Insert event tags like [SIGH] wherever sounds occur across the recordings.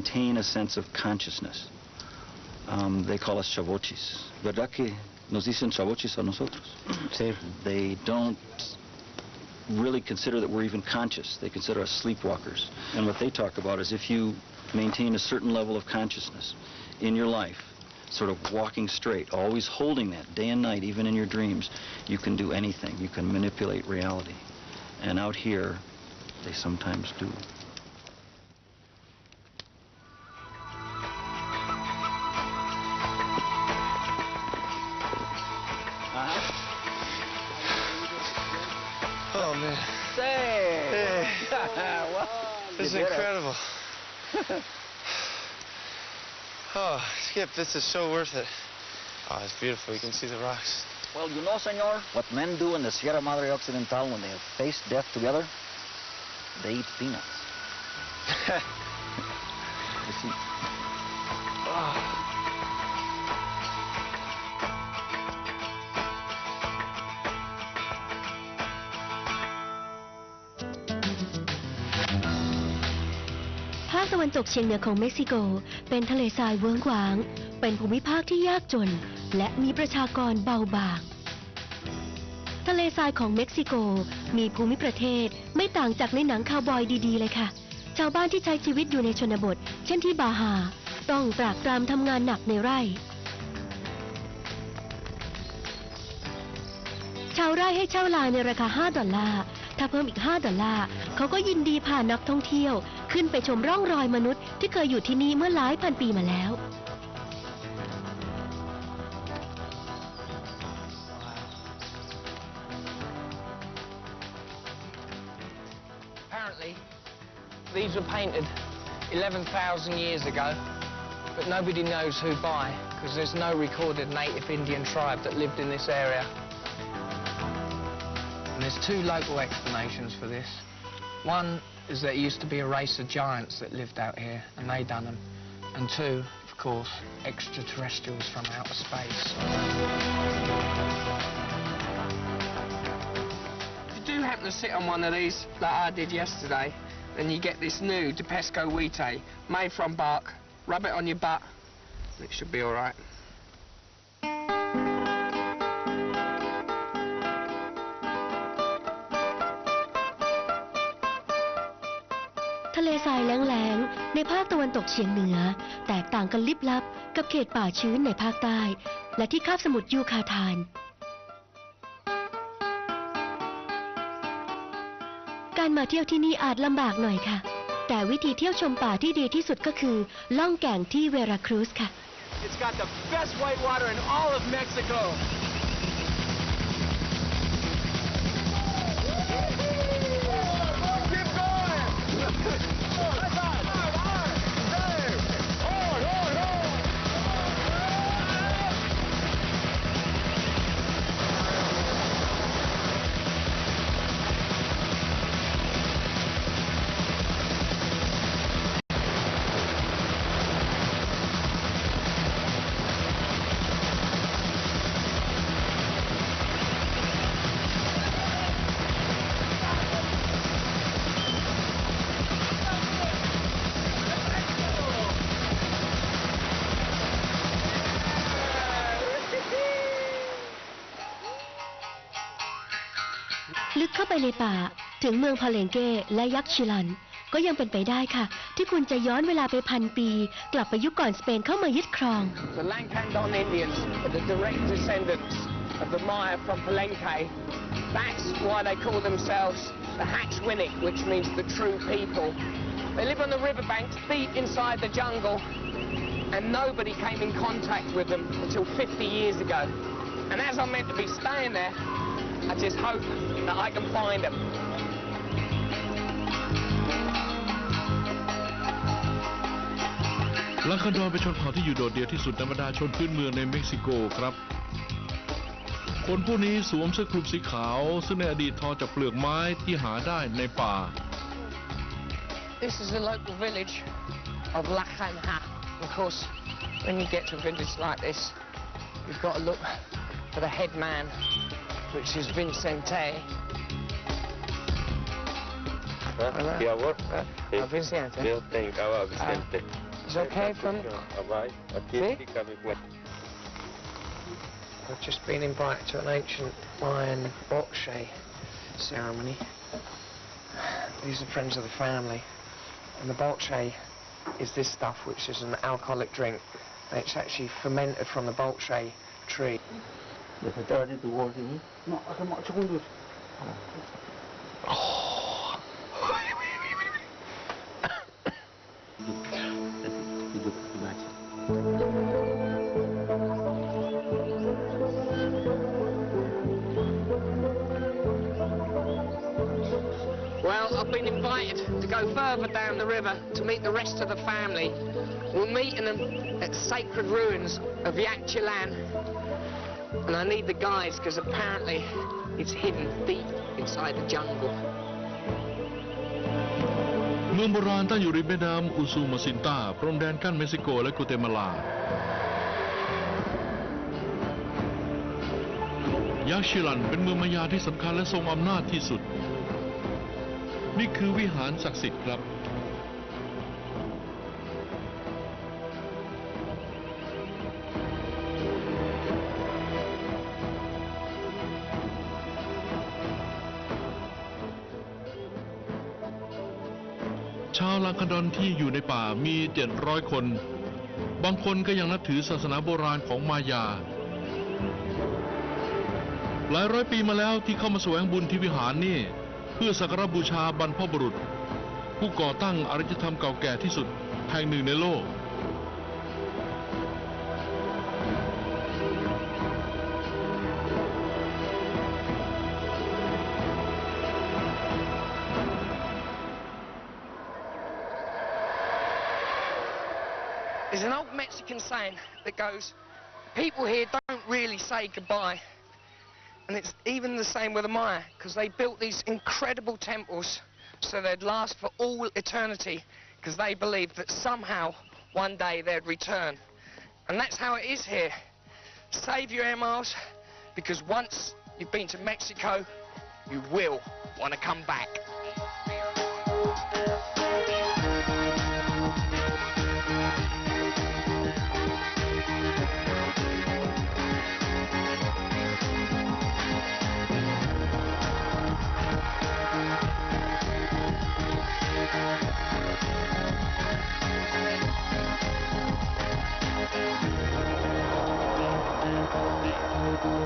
maintain a sense of consciousness. Um, they call us chavochis. ¿Verdad que nos dicen chavochis a nosotros? Sí. They don't really consider that we're even conscious. They consider us sleepwalkers. And what they talk about is if you maintain a certain level of consciousness in your life, sort of walking straight, always holding that day and night, even in your dreams, you can do anything. You can manipulate reality. And out here, they sometimes do. Is you did it. incredible. [LAUGHS] oh, Skip, this is so worth it. Oh, it's beautiful. You can see the rocks. Well, you know, senor, what men do in the Sierra Madre Occidental when they have faced death together? They eat peanuts. [LAUGHS] You see, วันตกเฉียงเหนือของเม็กซิโก เป็นทะเลทรายเวิ้งว้าง เป็นภูมิภาคที่ยากจน และมีประชากรเบาบาง ทะเลทรายของเม็กซิโกมีภูมิประเทศไม่ต่างจากในหนังคาวบอยดีๆ เลยค่ะ ชาวบ้านที่ใช้ชีวิตอยู่ในชนบท เช่นที่บาฮาต้องตรากตรำทำงานหนักในไร่ ชาวไร่ให้เช่าลาในราคา 5 ดอลลาร์ ถ้าเพิ่มอีก 5 ดอลลาร์เขาก็ยินดีพานักท่องเที่ยว ขึ้นไปชมร่องรอยมนุษย์ที่เคยอยู่ที่นี่เมื่อหลายพันปีมาแล้ว Apparently, these were painted 11,000 years ago, but nobody knows who by, because there's no recorded native Indian tribe that lived in this area. And there's two local explanations for this. One is that used to be a race of giants that lived out here, and they done them. And two, of course, extraterrestrials from outer space. If you do happen to sit on one of these, like I did yesterday, then you get this new De Pesco made from bark. Rub it on your butt, and it should be all right. ทรายแล้งๆ ในภาคตะวันตกเฉียงเหนือ แตกต่างกันลิบลับกับเขตป่าชื้นในภาคใต้ และที่คาบสมุทรยูคาทานการมาเที่ยวที่นี่อาจลำบากหน่อยค่ะ แต่วิธีเที่ยวชมป่าที่ดีที่สุดก็คือ ล่องแก่งที่เวราครูสค่ะ It's got the best white water in all of Mexico. ลึกเข้าไปในป่า ถึงเมืองพาเลงเก้และยักษ์ชิลัน ก็ยังเป็นไปได้ค่ะ ที่คุณจะย้อนเวลาไปพันปี กลับไปยุคก่อนสเปนเข้ามายึดครอง The Lancandon Indians are the direct descendants of the Maya from Palenque. That's why they call themselves the Hatchwinnick, which means the true people. They live on the riverbanks, deep inside the jungle, and nobody came in contact with them until 50 years ago. And as I'm meant to be staying there, I just hope that I can find them. ลังคาดอนเป็นชนเผ่าที่อยู่โดดเดี่ยวที่สุดในบรรดาชนพื้นเมืองในเม็กซิโกครับ คนผู้นี้สวมเสื้อคลุมสีขาว ซึ่งในอดีตทอจากเปลือกไม้ที่หาได้ในป่า This is a local village of La Canha. Of course, when you get to a village like this, you've got to look for the head man, which is Vincente. Hola. ¿Y a vos? Vicente. Yo tengo a Vicente. Is it okay from... Vai, aqui Sí? fica mi cuenta. I've just been invited to an ancient Mayan bocce ceremony. These are friends of the family. And the bocce is this stuff, which is an alcoholic drink. And it's actually fermented from the bocce tree. Well, I've been invited to go further down the river to meet the rest of the family. We're meeting them at sacred ruins of Yakchilan. And I need the guides because apparently it's hidden deep inside the jungle. เมืองโบราณตั้งอยู่ริมแม่น้ำอุซูมาซินตาพรมแดนกั้นเม็กซิโกและกัวเตมาลา ยักษ์ชิลันเป็นเมืองมายาที่สำคัญและทรงอำนาจที่สุด นี่คือวิหารศักดิ์สิทธิ์ครับ ชาวลังคดอนที่อยู่ในป่ามีเจ็ดร้อยคน บางคนก็ยังนับถือศาสนาโบราณของมายา หลายร้อยปีมาแล้วที่เข้ามาแสวงบุญที่วิหารนี่ เพื่อสักการบูชาบรรพบุรุษ ผู้ก่อตั้งอารยธรรมเก่าแก่ที่สุดแห่งหนึ่งในโลก There's an old Mexican saying that goes, people here don't really say goodbye. And it's even the same with the Maya, because they built these incredible temples so they'd last for all eternity, because they believed that somehow one day they'd return. And that's how it is here. Save your air miles, because once you've been to Mexico, you will want to come back.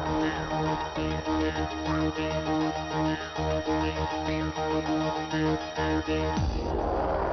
Thank you.